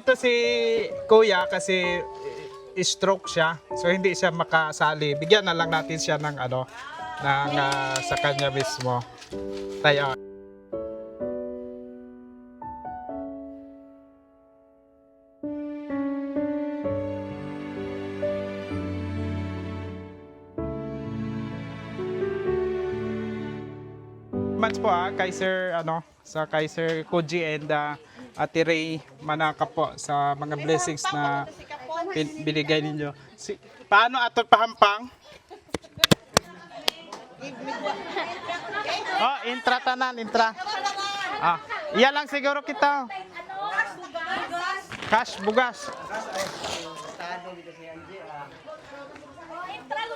ito si Kuya kasi stroke siya. So hindi siya makasali. Bigyan na lang natin siya ng ano ng ah, sa kanya mismo. Tayo. much po ah, kay ano, sa kay Sir Koji and uh, Ate Ray Manaka po sa mga blessings na bin- binigay ninyo. Si, paano ato pahampang? Oh, intra tanan, intra. Ah, iya lang siguro kita. Cash bugas.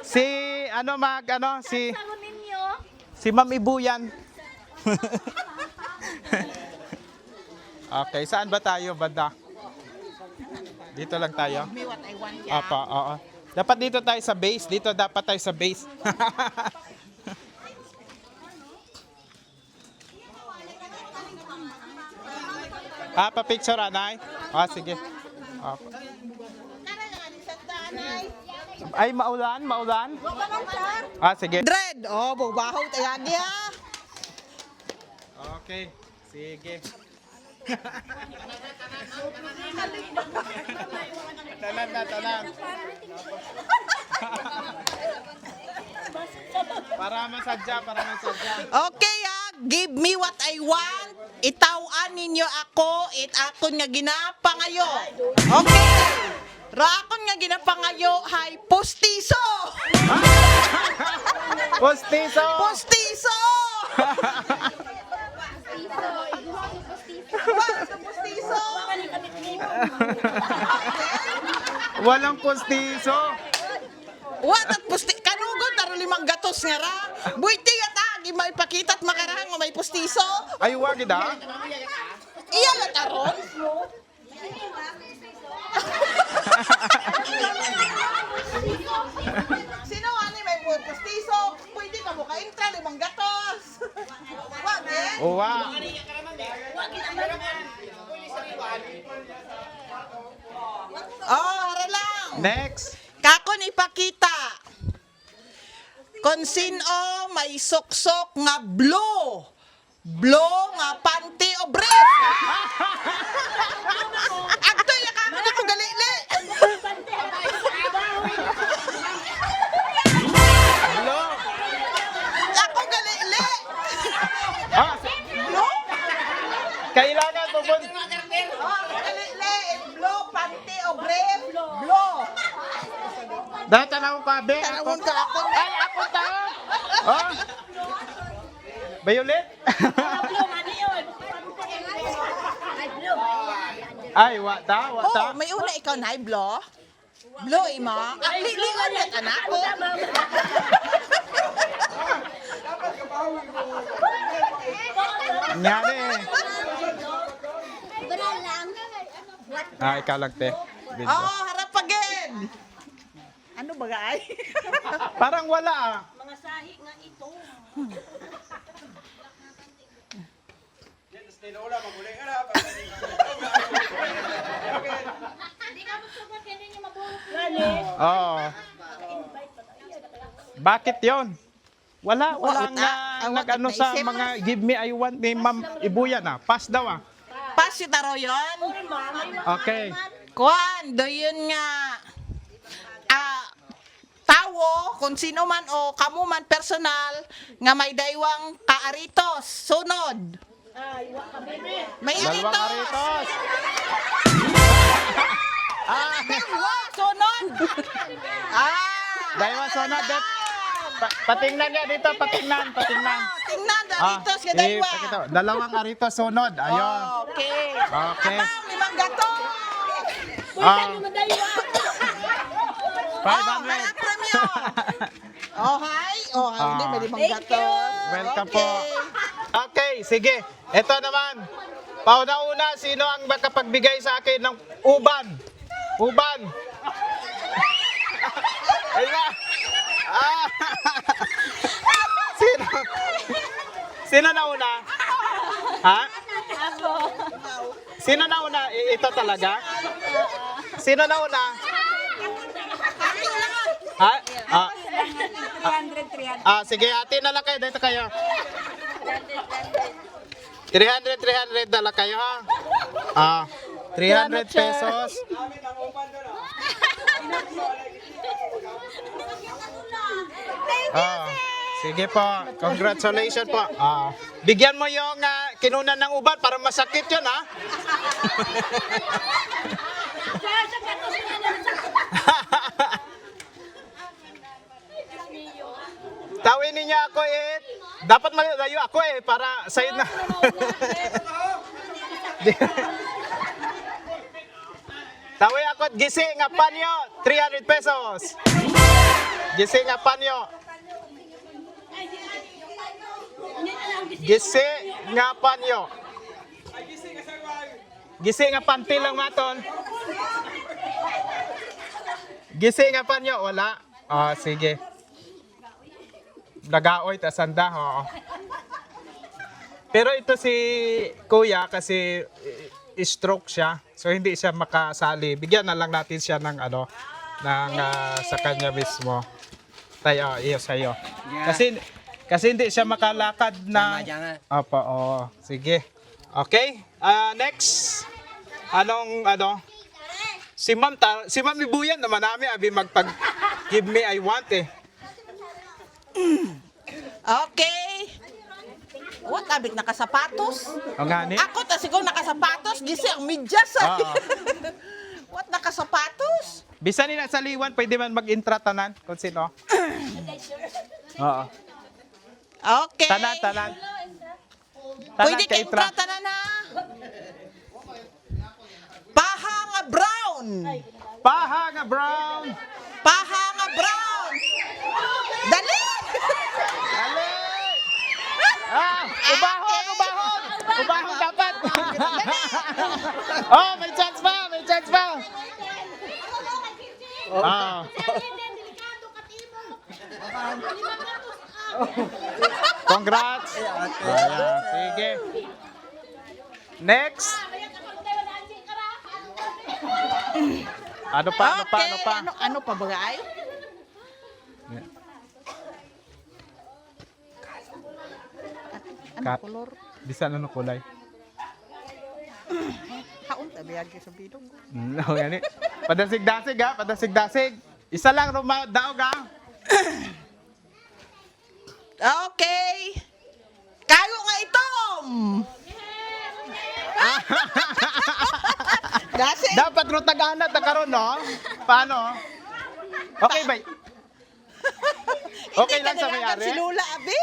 Si ano mag ano si. Si Ma'am Ibuyan. okay, saan ba tayo, banda? Dito lang tayo? me what I want. Apa, oo. Dapat dito tayo sa base. Dito dapat tayo sa base. ah, pa-picture, anay? Ah, sige. Apa. Ay, maulan, maulan. Ah, sige. Dread! Oh, bubahaw ha. Okay, sige. Tanan na, tanan. para masadya, para masadya. Okay ha, give me what I want. Itawan ninyo ako, it akon nga ginapangayo. Okay. Ra akon nga ginapangayo, hay postiso. Postiso! Postiso! Postiso! Walang postiso! What at pusti kanugod taro limang gatos nga ra. Buiti at agi may pakita at makarahang nga may postiso. Ay, wag ida. Iya la taron. Sino ani may postiso? Pwede ka mo ka-entra limang gatos. Wag eh. Uwa. Oh, hara lang. Next. Kakon ipakita. Kung sino may suksok nga blue. Blue nga panty o brief. Agto ya ka na ko galili. Dahil tanaw ka, be. Tanawon ka ako. Ay, ako ta. Oh. Violet? Ay, wa ta, wa ta. Oh, may una ikaw na blue. Blue ima. Ang lilingon yan anak ko. Nyari. Ah, ikaw lang, te. Oh, harap again. Ano ba gay? Parang wala ah. Oo. Bakit yon? Wala, wala Wala. nga Ang nag-ano wakit sa naisip. mga give me I want ni Ma'am Ibuyan ah. Pass daw ah. Pas si taro yun. Okay. Kuan, do yun nga. Tawo, kung sino man o kamo man personal, nga may daywang kaaritos. Sunod. May aritos. ah, Dalawa, sunod. ah. Daywa sunod. Det. Pa- patingnan niya dito, patingnan, patingnan. Ah, tingnan, Ah, aritos nga eh, daywa. pakita. Dalawang aritos sunod. Ayun. Okay. Okay. Atang limang gato. Ah, Oh, 500. Oh, hi. Oh, hindi, Ah. may limang gato. Welcome po. Okay, sige. Ito naman. Pauna-una, sino ang makapagbigay sa akin ng uban? Uban. Ayun na. Ah. Sino? Sino na una? Ha? Sino na una? I- ito talaga? Sino na una? Ha? Ah, 300, 300. ah, sige, ate na lang kayo. Dito kayo. 300, 300 na lang kayo, ha? Ah, 300 pesos. Ah, sige po. Congratulations po. Ah, bigyan mo yung ah, kinunan ng uban para masakit yun, ha? Niya ako eh. Dapat malayo ako eh para sa'yo na. Tawin ako gising nga panyo, 300 pesos. Gising nga panyo. Gising nga panyo. Gising nga panty lang maton. Gising nga panyo, wala. Ah, sige. Nagaoy ta sanda ho. Pero ito si Kuya kasi i- stroke siya. So hindi siya makasali. Bigyan na lang natin siya ng ano ng ah, sa kanya mismo. Tayo, iyo sa iyo. Kasi kasi hindi siya makalakad na Opo, oo. Sige. Okay. Ah, next. Anong ano? Si Ma'am si Ma'am Ibuyan naman namin abi magpag give me I want eh. Okay. What abig nakasapatos? O nga ni. Ako ta siguro nakasapatos, gisi ang medyas. ah. Oo. What nakasapatos? Bisa nila sa liwan, pwede man mag-intra tanan kung sino. Oo. Okay. Tanan, tanan. Tanan Pwede kay intra. trata na na. Paha nga brown. Paha nga brown. Paha nga brown. Dali! Dali! Ah, ubahon, ubahon. Ubahon dapat. oh, may chance pa, may chance pa. Ah. Congrats. Ayan, sige. Next. Ano pa, ano pa, ano pa? Ano, ano pa ba ay? Ano Kat. color? Bisan ano kulay? Haon tabi agi sa bilog. No, gani. Padasig-dasig ha, padasig-dasig. Isa lang ruma daog ha. Okay. Kayo nga itom. Dapat ro tag-anat na karon no. Paano? Okay ba? Okay lang sa may-ari? Si Lula, abi.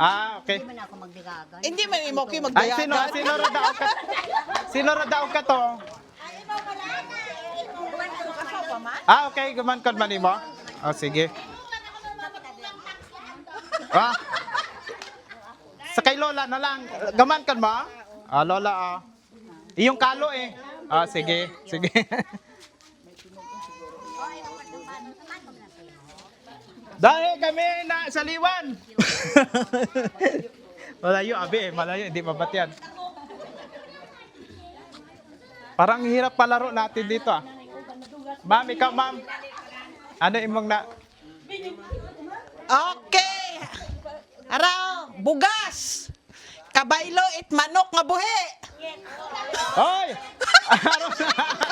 Ah, okay. Hindi man imo kayo Ay, sino, magdayagan. sino ra daog ka? Sino ra daog ka to? Man? Ah, okay, gumankod man mo. Oh, sige. Ah. Sa kay Lola na lang. Gaman kan mo? Ah, Lola ah. Iyong kalo eh. Ah, sige, sige. Dahil kami na sa liwan. malayo, abi eh. Malayo, hindi mabatyan. Parang hirap palaro natin dito ah. Ma'am, ikaw ma'am. Ano imong na... Okay. Araw, bugas. Kabaylo it manok nga buhi. Hoy! May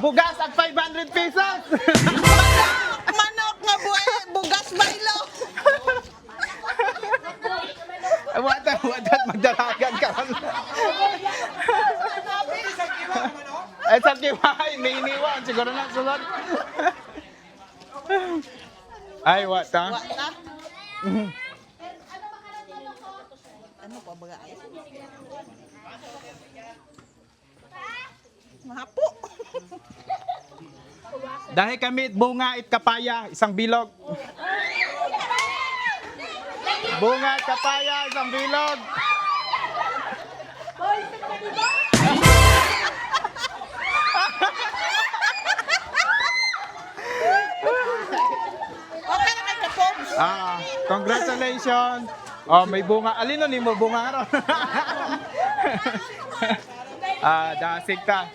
bugas at 500 pesos. Manok, manok nga buhi, bugas baylo. wata, wata, magdalagan ka. Ay, sa kiwahay, may iniwan. Siguro na sunod. Ay, wata. Wa na. Ano pa ba? Mahapo. Dahil kami bunga it kapaya, isang bilog. Bunga at kapaya, isang bilog. Ah, congratulations. Oh, may bunga. Alin ni mo bunga ron? ah, dasig ta.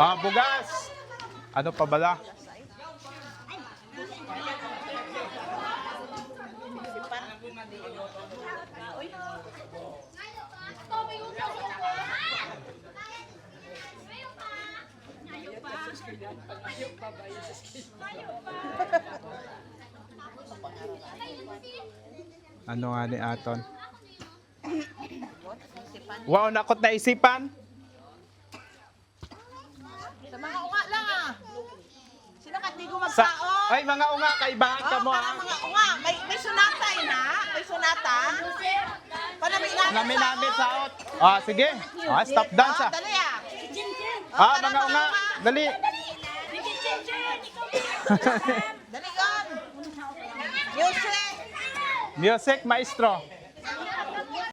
Ah, bugas. Ano pa bala? Ano nga ni Aton? Wow, nakot na isipan. Sa mga unga lang ah. Sino ka di ko Sa, magkaon? ay, mga unga, kaibahan ka Oh, mo para ah. mga unga. May, may sunata eh na. May sunata. Nami-nami sa out. Ah, sige. Ah, stop dance Oh, ah. dali ah. Ah, mga unga, dali. Dali on. Music. Music, maestro.